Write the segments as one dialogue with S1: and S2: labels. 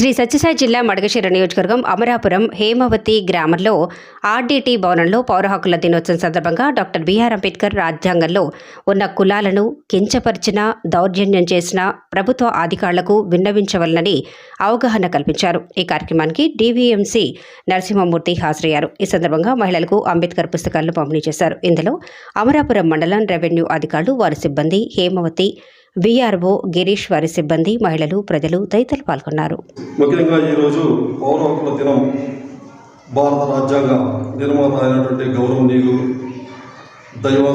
S1: శ్రీ సత్యసాయి జిల్లా మడగశిర నియోజకవర్గం అమరాపురం హేమవతి గ్రామంలో ఆర్డీటీ భవనంలో పౌర హక్కుల దినోత్సవం సందర్భంగా డాక్టర్ బీఆర్ అంబేద్కర్ రాజ్యాంగంలో ఉన్న కులాలను కించపరిచిన దౌర్జన్యం చేసిన ప్రభుత్వ అధికారులకు విన్నవించవలనని అవగాహన కల్పించారు. ఈ కార్యక్రమానికి డీవీఎంసీ నరసింహమూర్తి హాజరయ్యారు. ఈ సందర్భంగా మహిళలకు అంబేద్కర్ పుస్తకాలను పంపిణీ చేశారు. ఇందులో అమరాపురం మండలం రెవెన్యూ అధికారులు వారి సిబ్బంది హేమవతి వీఆర్ఓ గిరీష్ వారి సిబ్బంది మహిళలు ప్రజలు తదితరులు పాల్గొన్నారు.
S2: ముఖ్యంగా ఈరోజు పౌర హక్కుల దినం. భారత రాజ్యాంగ నిర్మాత అయినటువంటి గౌరవనీయులు దైవ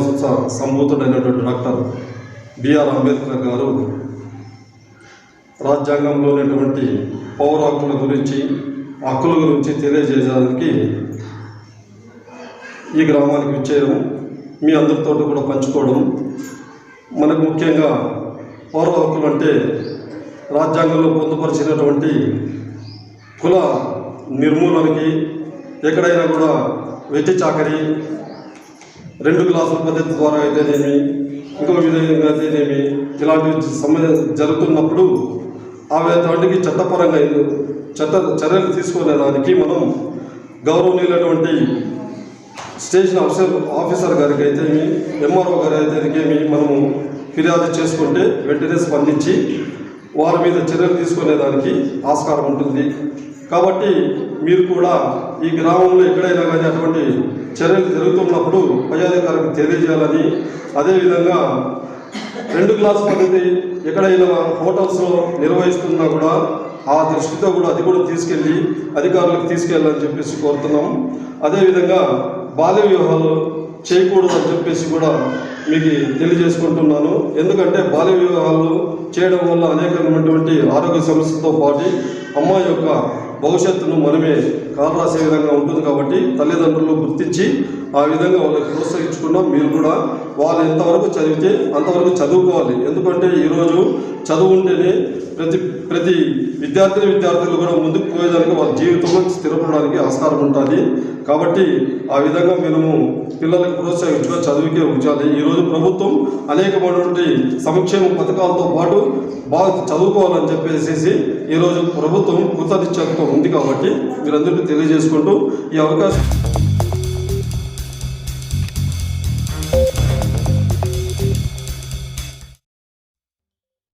S2: సంభూతుడైనటువంటి డాక్టర్ బిఆర్ అంబేద్కర్ గారు రాజ్యాంగంలో ఉన్నటువంటి పౌర హక్కుల గురించి హక్కుల గురించి తెలియజేయడానికి ఈ గ్రామానికి విచ్చేయడం మీ అందరితో కూడా పంచుకోవడం. మనకు ముఖ్యంగా పౌర హక్కులు అంటే రాజ్యాంగంలో పొందుపరిచినటువంటి కుల నిర్మూలనకి ఎక్కడైనా కూడా వెట్టి చాకరీ రెండు క్లాసుల పద్ధతి ద్వారా అయితేనేమి ఇంకో విధంగా అయితేనేమి ఇలాంటివి సమయ జరుగుతున్నప్పుడు ఆ వాటికి చట్టపరంగా చట్ట చర్యలు తీసుకునే దానికి మనం గౌరవనీయులైనటువంటి స్టేషన్ ఆఫీసర్ ఆఫీసర్ గారికి అయితేమి ఎంఆర్ఓ గారి అయితేనేమి మనము ఫిర్యాదు చేసుకుంటే వెంటనే స్పందించి వారి మీద చర్యలు తీసుకునేదానికి ఆస్కారం ఉంటుంది. కాబట్టి మీరు కూడా ఈ గ్రామంలో ఎక్కడైనా కానీ అటువంటి చర్యలు జరుగుతున్నప్పుడు పై తెలియజేయాలని అదేవిధంగా రెండు క్లాస్ పద్ధతి ఎక్కడైనా హోటల్స్లో నిర్వహిస్తున్నా కూడా ఆ దృష్టితో కూడా అది కూడా తీసుకెళ్ళి అధికారులకు తీసుకెళ్ళాలని చెప్పేసి కోరుతున్నాం. అదేవిధంగా బాల్య వివాహాలు చేయకూడదు అని చెప్పేసి కూడా మీకు తెలియజేసుకుంటున్నాను. ఎందుకంటే బాల్య వివాహాలు చేయడం వల్ల అనేకమైనటువంటి ఆరోగ్య సమస్యలతో పాటు అమ్మాయి యొక్క భవిష్యత్తును మనమే కాలరాసే విధంగా ఉంటుంది కాబట్టి తల్లిదండ్రులు గుర్తించి ఆ విధంగా వాళ్ళకి ప్రోత్సహించుకున్నాం మీరు కూడా వాళ్ళు ఎంతవరకు చదివితే అంతవరకు చదువుకోవాలి. ఎందుకంటే ఈరోజు చదువు ఉంటేనే ప్రతి ప్రతి విద్యార్థిని విద్యార్థులు కూడా ముందుకు పోయేదానికి వాళ్ళ జీవితంలో స్థిరపడడానికి ఆస్కారం ఉంటుంది. కాబట్టి ఆ విధంగా మేము పిల్లలకు ప్రోత్సహించుగా చదువుకే ఉంచాలి. ఈరోజు ప్రభుత్వం అనేకమైనటువంటి సంక్షేమ పథకాలతో పాటు బాగా చదువుకోవాలని చెప్పేసి ఈరోజు ప్రభుత్వం కృతనిశ్చయతో ఉంది కాబట్టి మీరందరికీ తెలియజేసుకుంటూ ఈ అవకాశం